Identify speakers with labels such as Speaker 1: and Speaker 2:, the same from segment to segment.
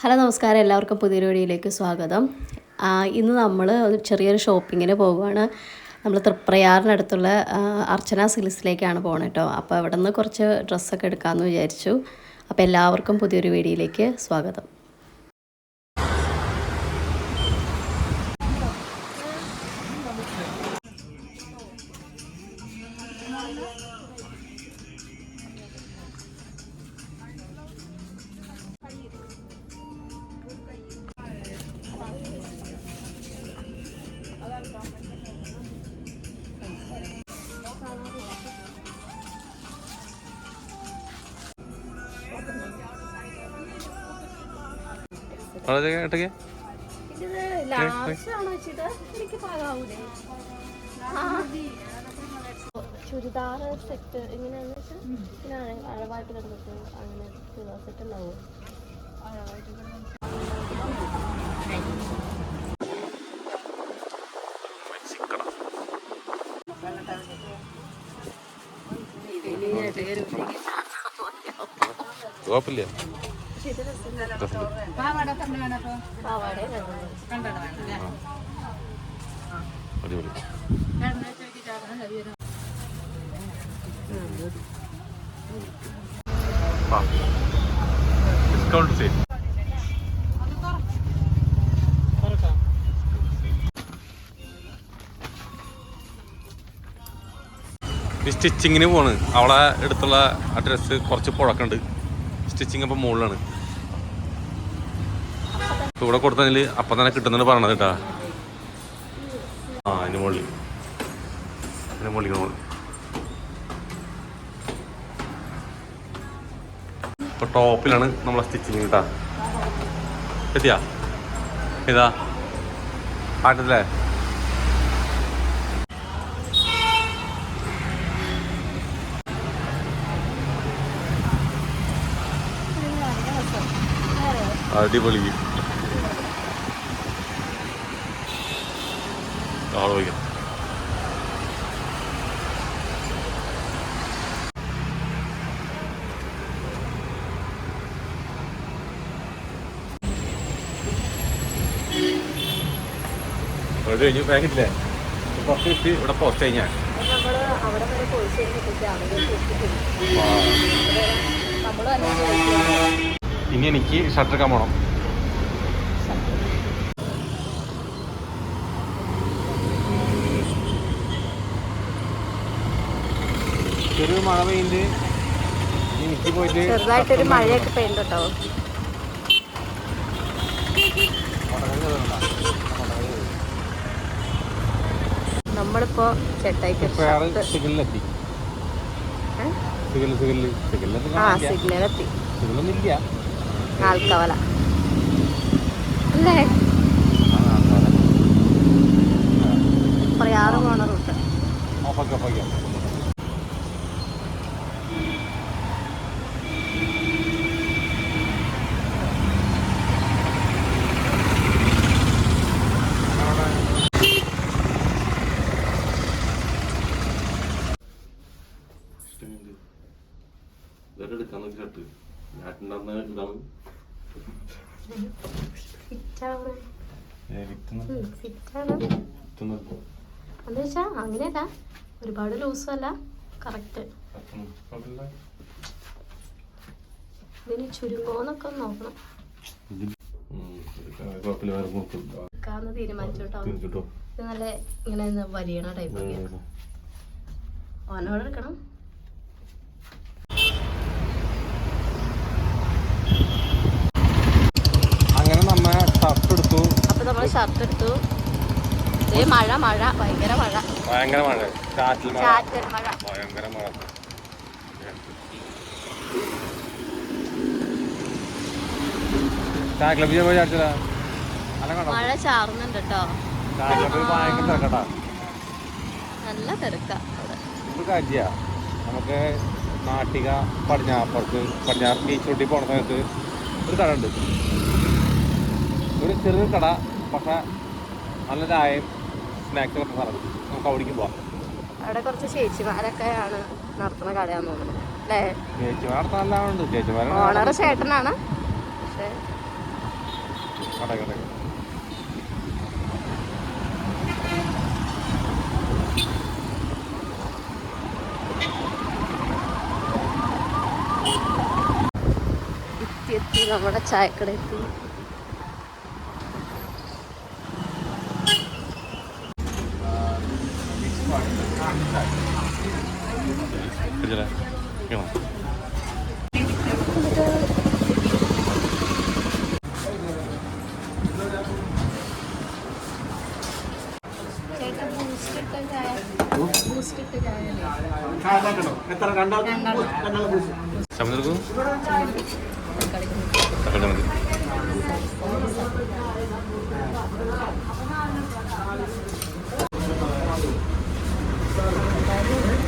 Speaker 1: Hello നമസ്കാരം. എല്ലാവർക്കും പുതിയൊരു വീഡിയോയിലേക്ക് സ്വാഗതം. ഇന്ന് നമ്മൾ ചെറിയൊരു ഷോപ്പിങ്ങിന് പോവുകയാണ്. നമ്മൾ തൃപ്രയാറിനടുത്തുള്ള അർച്ചന സിൽസിലേക്കാണ് പോകണം കേട്ടോ അപ്പോൾ അവിടെ നിന്ന് കുറച്ച് ഡ്രസ്സൊക്കെ എടുക്കാമെന്ന് വിചാരിച്ചു. അപ്പോൾ എല്ലാവർക്കും പുതിയൊരു വീഡിയോയിലേക്ക് സ്വാഗതം.
Speaker 2: വളരെ കേട്ടൊക്കെ
Speaker 1: ചുരിദാർ സെറ്റ് എങ്ങനെയാണെന്ന് വെച്ചാൽ അഴവായിട്ട് കിടന്നിട്ട് അങ്ങനെ ചുരിദാർ സെറ്റ് ഉണ്ടാവുമോ
Speaker 2: കുഴപ്പമില്ല
Speaker 1: പാവാട
Speaker 2: അടിപൊളി ഡിസ്കൗണ്ട് സെയിൽ സ്റ്റിച്ചിങ്ങിന് പോണ്. അവളെ അടുത്തുള്ള അഡ്രസ്സ് ഡ്രസ്സ് കുറച്ച് പുഴക്കുണ്ട്. സ്റ്റിച്ചിങ് അപ്പം മുകളിലാണ് ഇവിടെ കൊടുത്തതിൽ അപ്പം തന്നെ കിട്ടുന്നുണ്ട് പറഞ്ഞത് കേട്ടാ. ആ അതിന് മുകളിൽ. അതിന് മുകളിൽ മുകളിൽ ഇപ്പൊ ടോപ്പിലാണ് നമ്മളെ സ്റ്റിച്ചിങ് കേട്ടാ. എത്തിയാ? ഇതാ. ആട്ടല്ലേ അടിപൊളി. കഴിഞ്ഞു പാക്കറ്റിൽ കുറച്ച് കിട്ടി ഇവിടെ പോസ്റ്റ് കഴിഞ്ഞാൽ ഇനി എനിക്ക് ഷട്ടർ എടുക്കാൻ പോണം. ചെറിയ മഴ പെയിന്റ് എനിക്ക് പോയിട്ട്
Speaker 1: ചെറുതായിട്ടൊരു മഴയൊക്കെ പെയിന്റ് കേട്ടോ. നമ്മളിപ്പോ ചെട്ടായിക്ക് ആ സിഗ്നലെത്തി. ആൾക്കവല. അല്ലേ പ്രയാറ് പോണ റൂട്ട്
Speaker 2: ഓഫാക്കി ഓഫാക്കി എടുക്കാൻ നോക്കി ഷർട്ട് ഞാട്ടുണ്ടാകുന്ന ഇതാണ്
Speaker 1: എന്ന് വെച്ചാ അങ്ങനെയല്ല. ഒരുപാട് ലൂസും അല്ല. കറക്റ്റ്. ഇതിന് ചുരുങ്ങോന്നൊക്കെ നോക്കണം.
Speaker 2: തീരുമാനിച്ചോട്ടോ
Speaker 1: ഇത് നല്ല ഇങ്ങനെ വലിയണ ടൈപ്പ് ഓനോട് എടുക്കണം
Speaker 2: അങ്ങനെ നമ്മ ഷർട്ട് എടുത്തു
Speaker 1: അപ്പൊ നമ്മൾ ഷർട്ട് എടുത്തു. മഴ മഴ ഭയങ്കര മഴ.
Speaker 2: ഭയങ്കര മഴ. കാറ്റിൽ മഴ. ഭയങ്കര മഴ.
Speaker 1: മഴ ചാറുന്നുണ്ട് കേട്ടോ നല്ല തിരക്ക
Speaker 2: നമുക്ക് നാട്ടിക പടിഞ്ഞാപ്പുറത്ത് പടിഞ്ഞാറ് ബീച്ചോട്ടി പോണ സമയത്ത് ഒരു കട ഉണ്ട്. ഒരു ചെറിയ കട പക്ഷെ നല്ല ചായയും സ്നാക്സ് ഒക്കെ സാധനം നമുക്ക് അവിടേക്ക് പോവാം.
Speaker 1: അവിടെ കുറച്ച് ചേച്ചിമാരൊക്കെയാണ് നടത്തുന്ന കടയാന്ന് തോന്നുന്നു. അല്ലേ?
Speaker 2: ചേച്ചിമാർ നടത്താൻ നല്ല ഉണ്ട് ചേച്ചിമാരാണ്
Speaker 1: ഓണർ ചേട്ടനാണ്. പക്ഷേ
Speaker 2: കട കട.
Speaker 1: എത്തി എത്തി നമ്മുടെ ചായക്കട എത്തി.
Speaker 2: കേട്ടോ ചമ്മന്തി എടുക്കൂ. തക്കാളി ചമ്മന്തി അടങ്ങിയില്ല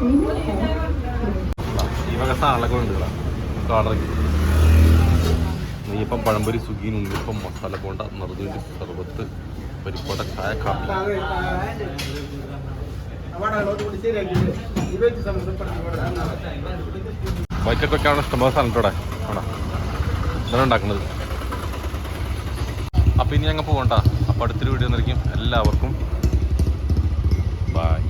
Speaker 2: ഈ വക സാധനങ്ങളൊക്കെ ഉണ്ട് കാടറക്ക് നെയ്യപ്പം പഴംപൊരി സുഖീൻ ഉണ്ണിപ്പം മസാല പോണ്ട നറുതുവിന്റെ സർബത്ത് പരിപ്പോട്ട ചായ കാപ്പി ബൈക്കൊക്കെ വെക്കാനുള്ള ഇഷ്ടംപോലെ സ്ഥലം ഇവിടെ. അവിടെ ഇതാണ് ഉണ്ടാക്കുന്നത്. അപ്പം ഇനി ഞങ്ങൾ പോകണ്ട. അപ്പം അടുത്തൊരു വീഡിയോ നിൽക്കും എല്ലാവർക്കും. ബൈ